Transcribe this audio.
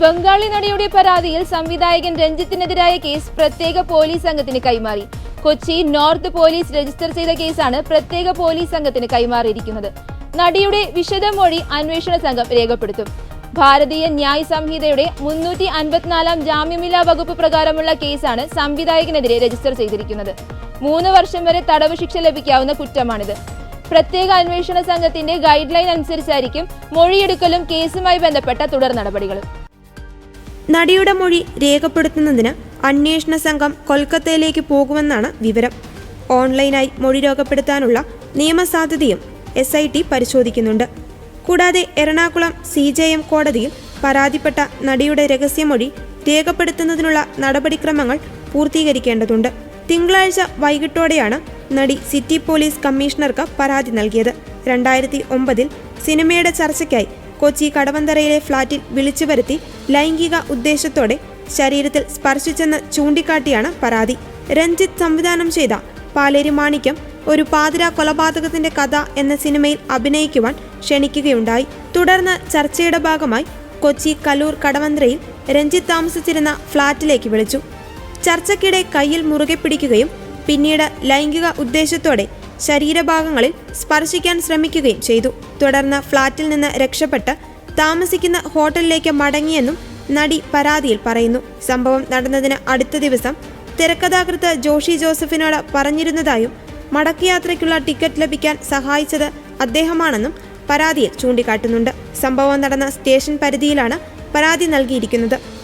ബംഗാളി നടിയുടെ പരാതിയിൽ സംവിധായകൻ രഞ്ജിത്തിനെതിരായ കേസ് പ്രത്യേക പോലീസ് സംഘത്തിന് കൈമാറി. കൊച്ചി നോർത്ത് പോലീസ് രജിസ്റ്റർ ചെയ്ത കേസാണ് പ്രത്യേക പോലീസ് സംഘത്തിന് കൈമാറിയിരിക്കുന്നത്. നടിയുടെ വിശദമൊഴി അന്വേഷണ സംഘം രേഖപ്പെടുത്തും. ഭാരതീയ ന്യായ സംഹിതയുടെ മുന്നൂറ്റി അൻപത്തിനാലാം ജാമ്യമില്ലാ വകുപ്പ് പ്രകാരമുള്ള കേസാണ് സംവിധായകനെതിരെ രജിസ്റ്റർ ചെയ്തിരിക്കുന്നത്. മൂന്ന് വർഷം വരെ തടവ് ശിക്ഷ ലഭിക്കാവുന്ന കുറ്റമാണിത്. പ്രത്യേക അന്വേഷണ സംഘത്തിന്റെ ഗൈഡ് ലൈൻ അനുസരിച്ചായിരിക്കും മൊഴിയെടുക്കലും കേസുമായി ബന്ധപ്പെട്ട തുടർ നടപടികളും. നടിയുടെ മൊഴി രേഖപ്പെടുത്തുന്നതിന് അന്വേഷണ സംഘം കൊൽക്കത്തയിലേക്ക് പോകുമെന്നാണ് വിവരം. ഓൺലൈനായി മൊഴി രേഖപ്പെടുത്താനുള്ള നിയമസാധ്യതയും എസ് ഐ ടി പരിശോധിക്കുന്നുണ്ട്. കൂടാതെ എറണാകുളം സി ജെ എം കോടതിയിൽ പരാതിപ്പെട്ട നടിയുടെ രഹസ്യമൊഴി രേഖപ്പെടുത്തുന്നതിനുള്ള നടപടിക്രമങ്ങൾ പൂർത്തീകരിക്കേണ്ടതുണ്ട്. തിങ്കളാഴ്ച വൈകിട്ടോടെയാണ് നടി സിറ്റി പോലീസ് കമ്മീഷണർക്ക് പരാതി നൽകിയത്. രണ്ടായിരത്തി ഒമ്പതിൽ സിനിമയുടെ ചർച്ചയ്ക്കായി കൊച്ചി കടവന്തറയിലെ ഫ്ളാറ്റിൽ വിളിച്ചു വരുത്തി ലൈംഗിക ഉദ്ദേശത്തോടെ ശരീരത്തിൽ സ്പർശിച്ചെന്ന് ചൂണ്ടിക്കാട്ടിയാണ് പരാതി. രഞ്ജിത്ത് സംവിധാനം ചെയ്ത പാലേരി മാണിക്യം ഒരു പാതിര കൊലപാതകത്തിന്റെ കഥ എന്ന സിനിമയിൽ അഭിനയിക്കുവാൻ ക്ഷണിക്കുകയുണ്ടായി. തുടർന്ന് ചർച്ചയുടെ ഭാഗമായി കൊച്ചി കലൂർ കടവന്ത്രയിൽ രഞ്ജിത്ത് താമസിച്ചിരുന്ന ഫ്ളാറ്റിലേക്ക് വിളിച്ചു. ചർച്ചയ്ക്കിടെ കയ്യിൽ മുറുകെ പിടിക്കുകയും പിന്നീട് ലൈംഗിക ഉദ്ദേശത്തോടെ ശരീരഭാഗങ്ങളിൽ സ്പർശിക്കാൻ ശ്രമിക്കുകയും ചെയ്തു. തുടർന്ന് ഫ്ളാറ്റിൽ നിന്ന് രക്ഷപ്പെട്ട് താമസിക്കുന്ന ഹോട്ടലിലേക്ക് മടങ്ങിയെന്നും നടി പരാതിയിൽ പറയുന്നു. സംഭവം നടന്നതിന് അടുത്ത ദിവസം തിരക്കഥാകൃത്ത് ജോഷി ജോസഫിനോട് പറഞ്ഞിരുന്നതായും മടക്കയാത്രയ്ക്കുള്ള ടിക്കറ്റ് ലഭിക്കാൻ സഹായിച്ചത് അദ്ദേഹമാണെന്നും പരാതിയിൽ ചൂണ്ടിക്കാട്ടുന്നുണ്ട്. സംഭവം നടന്ന സ്റ്റേഷൻ പരിധിയിലാണ് പരാതി നൽകിയിരിക്കുന്നത്.